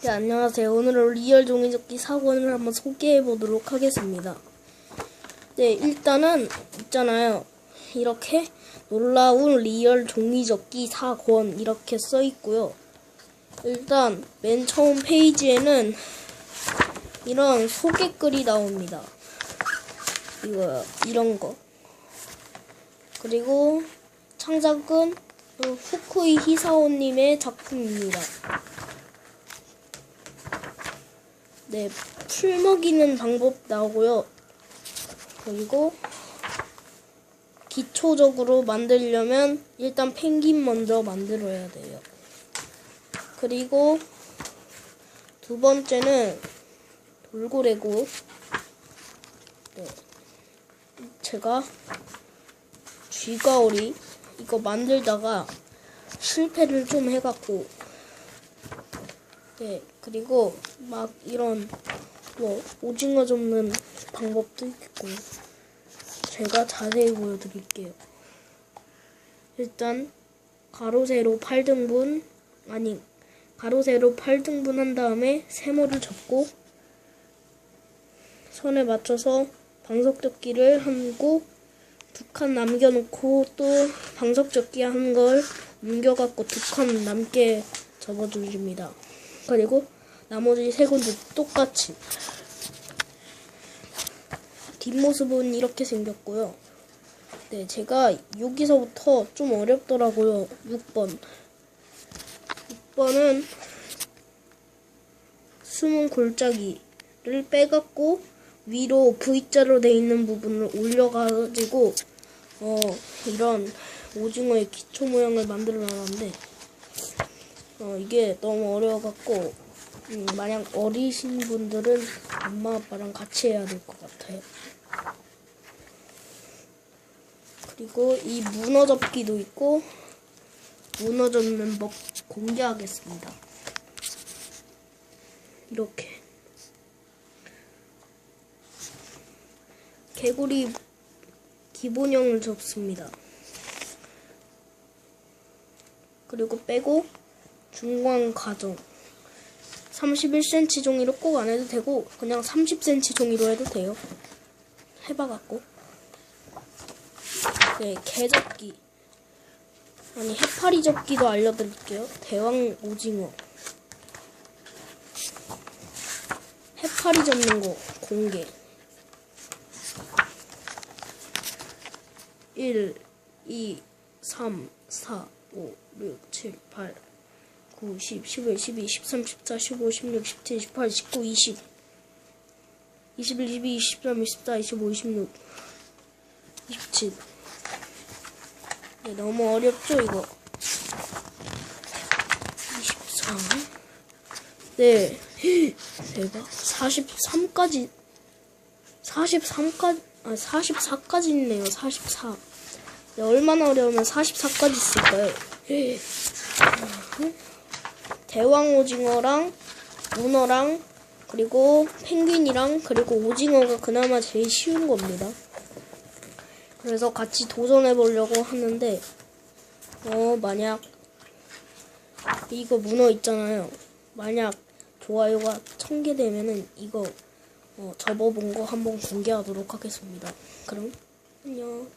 네, 안녕하세요. 오늘은 리얼 종이접기 사건을 한번 소개해 보도록 하겠습니다. 네, 일단은 있잖아요. 이렇게 놀라운 리얼 종이접기 사건 이렇게 써 있고요. 일단 맨 처음 페이지에는 이런 소개글이 나옵니다. 이거 이런 거. 그리고 창작은 후쿠이 히사오님의 작품입니다. 네, 풀 먹이는 방법 나오고요. 그리고 기초적으로 만들려면 일단 펭귄 먼저 만들어야 돼요. 그리고 두 번째는 돌고래고 네, 제가 쥐가오리 이거 만들다가 실패를 좀 해갖고 네 그리고 막 이런 뭐 오징어 접는 방법도 있고 제가 자세히 보여드릴게요. 일단 가로 세로 8등분 아니 가로 세로 8등분 한 다음에 세모를 접고 선에 맞춰서 방석접기를 하고 두 칸 남겨놓고 또 방석접기 한 걸 옮겨갖고 두 칸 남게 접어줍니다. 그리고 나머지 세 군데 똑같이 뒷모습은 이렇게 생겼고요. 네, 제가 여기서부터 좀 어렵더라고요. 6번. 6번은 숨은 골짜기를 빼갖고 위로 V자로 돼 있는 부분을 올려가지고 어 이런 오징어의 기초 모양을 만들어 놨는데 어 이게 너무 어려워갖고 음, 만약 어리신 분들은 엄마 아빠랑 같이 해야 될 것 같아요. 그리고 이 문어 접기도 있고 문어 접는 법 공개하겠습니다. 이렇게 개구리 기본형을 접습니다. 그리고 빼고 중간 가정 31cm 종이로 꼭 안 해도 되고 그냥 30cm 종이로 해도 돼요. 해봐갖고. 네 개접기. 아니 해파리 접기도 알려드릴게요. 대왕 오징어. 해파리 접는 거 공개. 1, 2, 3, 4, 5, 6, 7, 8, 9, 10, 11, 12, 13, 14, 15, 16, 17, 18, 19, 20, 21, 22, 23, 24, 25, 26, 27. 네, 너무 어렵죠, 이거? 24. 네. 대박. 43까지, 43까지, 아, 44까지 있네요, 44. 네, 얼마나 어려우면 44까지 쓸까요? 대왕 오징어랑 문어랑 그리고 펭귄이랑 그리고 오징어가 그나마 제일 쉬운 겁니다. 그래서 같이 도전해 보려고 하는데 어 만약 이거 문어 있잖아요. 만약 좋아요가 1000개 되면은 이거 어, 접어본 거 한번 공개하도록 하겠습니다. 그럼 안녕.